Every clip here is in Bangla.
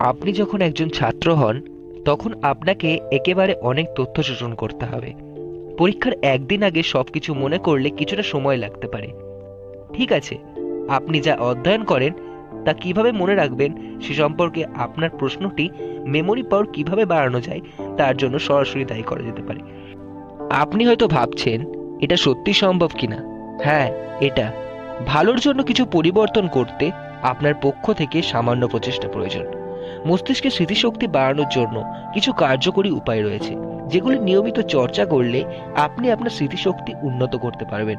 আপনি যখন একজন ছাত্র হন, তখন আপনাকে একেবারে অনেক তথ্য শোষণ করতে হবে। পরীক্ষার একদিন আগে সবকিছু মনে করলে কিছুটা সময় লাগতে পারে। ঠিক আছে, আপনি যা অধ্যয়ন করেন, তা কীভাবে মনে রাখবেন সে সম্পর্কে আপনার প্রশ্নটি মেমোরি পাওয়ার কীভাবে বাড়ানো যায়, তার জন্য সরাসরি দায়ী করা যেতে পারে। আপনি হয়তো ভাবছেন, এটা সত্যি সম্ভব কিনা? হ্যাঁ এটা। ভালোর জন্য কিছু পরিবর্তন করতে আপনার পক্ষ থেকে সামান্য প্রচেষ্টা প্রয়োজন। মস্তিষ্কের স্মৃতিশক্তি বাড়ানোর জন্য কিছু কার্যকরী উপায় রয়েছে, যেগুলি নিয়মিত চর্চা করলে আপনি আপনার স্মৃতিশক্তি উন্নত করতে পারবেন।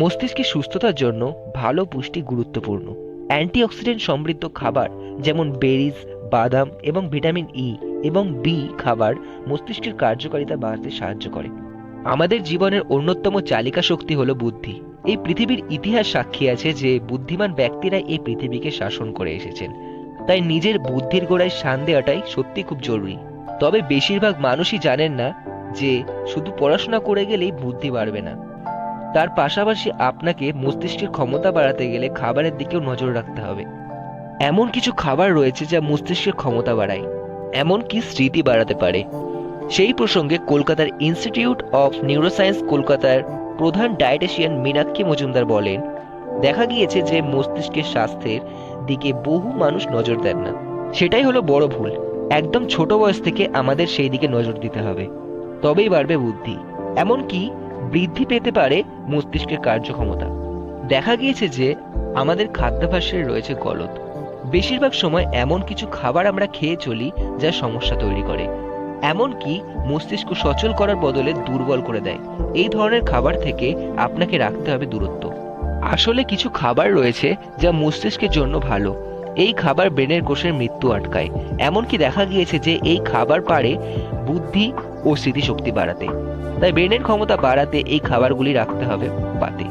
মস্তিষ্কের সুস্থতার জন্য ভালো পুষ্টি গুরুত্বপূর্ণ। অ্যান্টিঅক্সিডেন্ট সমৃদ্ধ খাবার যেমন বেরিজ, বাদাম এবং ভিটামিন ই এবং বি খাবার মস্তিষ্কের কার্যকারিতা বাড়াতে সাহায্য করে। আমাদের জীবনের অন্যতম চালিকা শক্তি হলো বুদ্ধি। এই পৃথিবীর ইতিহাস সাক্ষী আছে যে বুদ্ধিমান ব্যক্তিরা এই পৃথিবীকে শাসন করে এসেছেন। তাই নিজের বুদ্ধির গোড়ায় শান দেওয়াটাই সত্যি খুব জরুরি। তবে বেশিরভাগ মানুষই জানেন না যে শুধু পড়াশোনা করে গেলেই বুদ্ধি বাড়বে না। তার পাশাপাশি আপনাকে মস্তিষ্কের ক্ষমতা বাড়াতে গেলে খাবারের দিকেও নজর রাখতে হবে। এমন কিছু খাবার রয়েছে যা মস্তিষ্কের ক্ষমতা বাড়ায়। এমনকি স্মৃতি বাড়াতে পারে? সেই প্রসঙ্গে কলকাতার ইনস্টিটিউট অফ নিউরোসায়েন্স কলকাতার প্রধান ডায়েটিশিয়ান মীনাক্ষী মজুমদার বলেন, দেখা গিয়েছে যে মস্তিষ্কের স্বাস্থ্যের দিকে বহু মানুষ নজর দেন না। সেটাই হলো বড় ভুল। একদম ছোট বয়স থেকে আমাদের সেই দিকে নজর দিতে হবে। তবেই বাড়বে বুদ্ধি। এমনকি বৃদ্ধি পেতে পারে মস্তিষ্কের কার্যক্ষমতা। দেখা গিয়েছে যে আমাদের খাদ্যাভ্যাসের রয়েছে গলত বেশিরভাগ সময় এমন কিছু খাবার আমরা খেয়ে চলি যা সমস্যা তৈরি করে। এমনকি মস্তিষ্ক সচল করার বদলে দুর্বল করে দেয়। এই ধরনের খাবার থেকে আপনাকে রাখতে হবে দূরত্ব। আসলে কিছু খাবার রয়েছে যা মস্তিষ্কের জন্য ভালো। এই খাবার ব্রেনের কোষের মৃত্যু আটকায়। এমনকি দেখা গিয়েছে যে এই খাবার পারে বুদ্ধি ও স্মৃতিশক্তি বাড়াতে। তাই ব্রেনের ক্ষমতা বাড়াতে এই খাবারগুলি রাখতে হবে বাতে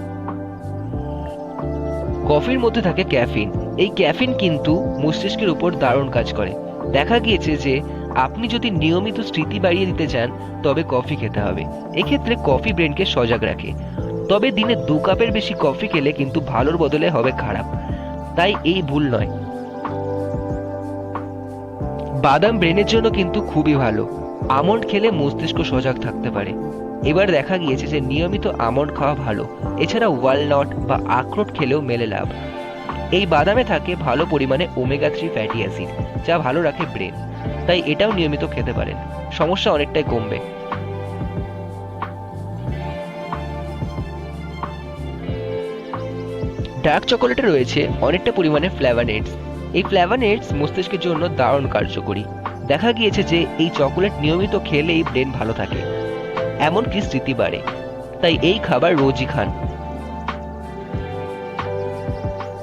কফির মধ্যে থাকে ক্যাফিন। এই ক্যাফিন কিন্তু মস্তিষ্কের উপর দারুণ কাজ করে। দেখা গিয়েছে যে আপনি যদি নিয়মিত স্মৃতি বাড়িয়ে দিতে চান, তবে কফি খেতে হবে। এক্ষেত্রে কফি ব্রেনকে সজাগ রাখে। তবে দিনে দু কাপের বেশি কফি খেলে কিন্তু ভালোর বদলে হবে খারাপ। তাই এই ভুল নয়। বাদাম ব্রেনের জন্য কিন্তু খুবই ভালো। আমন্ড খেলে মস্তিষ্ক সজাগ থাকতে পারে। এবার দেখা গিয়েছে যে নিয়মিত আমন্ড খাওয়া ভালো। এছাড়া ওয়ালনট বা আখরোট খেলেও মেলে লাভ। এই বাদামে থাকে ভালো পরিমাণে ওমেগা থ্রি ফ্যাটি অ্যাসিড যা ভালো রাখে ব্রেন তাই এটাও নিয়মিত খেতে পারেন, সমস্যা অনেকটাই কমবে। ডার্ক চকোলেটে রয়েছে অনেকটা পরিমাণে ফ্ল্যাভানেটস এই ফ্ল্যাভানেটস মস্তিষ্কের জন্য দারুণ কার্যকরী। দেখা গিয়েছে যে এই চকোলেট নিয়মিত খেলেই ব্রেন ভালো থাকে, এমনকি স্মৃতি বাড়ে, তাই এই খাবার রোজই খান।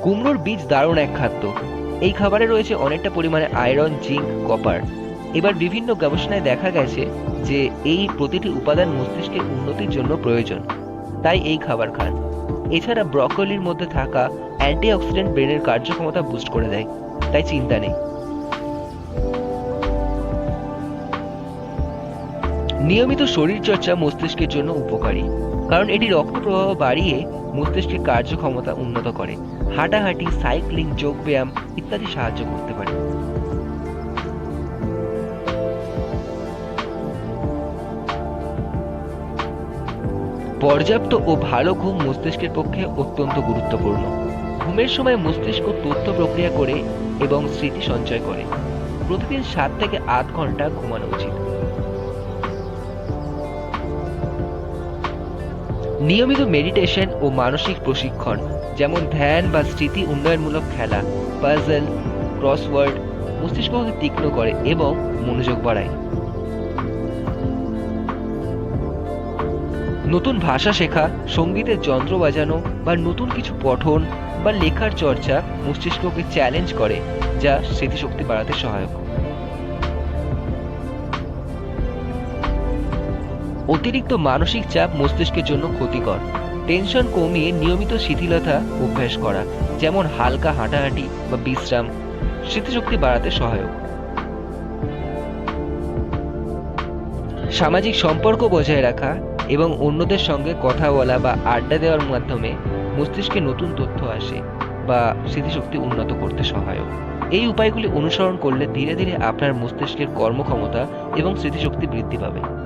কুমড়োর বীজ দারুণ এক খাদ্য। এই খাবারে রয়েছে অনেকটা পরিমাণে আয়রন, জিঙ্ক, কপার। এবার বিভিন্ন গবেষণায় দেখা গেছে যে এই প্রতিটি উপাদান মস্তিষ্কের উন্নতির জন্য প্রয়োজন। তাই এই খাবার খান। এছাড়া ব্রকলির মধ্যে থাকা অ্যান্টিঅক্সিডেন্ট ব্রেনের কার্যক্ষমতা বুস্ট করে দেয়। তাই চিন্তা নেই। নিয়মিত শরীরচর্চা মস্তিষ্কের জন্য উপকারী। কারণ এটি রক্ত প্রবাহ বাড়িয়ে মস্তিষ্কের কার্যক্ষমতা উন্নত করে। হাঁটাহাঁটি, সাইক্লিং, যোগব্যায়াম ইত্যাদি সাহায্য করতে পারে। পর্যাপ্ত ও ভালো ঘুম মস্তিষ্কের পক্ষে অত্যন্ত গুরুত্বপূর্ণ। ঘুমের সময় মস্তিষ্ক তথ্য প্রক্রিয়া করে এবং স্মৃতি সঞ্চয় করে। প্রতিদিন সাত থেকে আট ঘণ্টা ঘুমানো উচিত। নিয়মিত মেডিটেশন ও মানসিক প্রশিক্ষণ, যেমন ধ্যান বা স্মৃতি উন্নয়নমূলক খেলা পাজল ক্রসওয়ার্ড মস্তিষ্ককে তীক্ষ্ণ করে এবং মনোযোগ বাড়ায়। নতুন ভাষা শেখা, সঙ্গীতের যন্ত্র বাজানো বা নতুন কিছু পঠন বা লেখার চর্চা মস্তিষ্ককে চ্যালেঞ্জ করে, যা স্মৃতিশক্তি বাড়াতে সহায়ক। অতিরিক্ত মানসিক চাপ মস্তিষ্কের জন্য ক্ষতিকর। টেনশন কমিয়ে নিয়মিত শিথিলতা অভ্যাস করা, যেমন হালকা হাঁটাহাঁটি বা বিশ্রাম, স্মৃতিশক্তি বাড়াতে সহায়ক। সামাজিক সম্পর্ক বজায় রাখা এবং অন্যদের সঙ্গে কথা বলা বা আড্ডা দেওয়ার মাধ্যমে মস্তিষ্কে নতুন তথ্য আসে বা স্মৃতিশক্তি উন্নত করতে সহায়ক। এই উপায়গুলি অনুসরণ করলে ধীরে ধীরে আপনার মস্তিষ্কের কর্মক্ষমতা এবং স্মৃতিশক্তি বৃদ্ধি পাবে।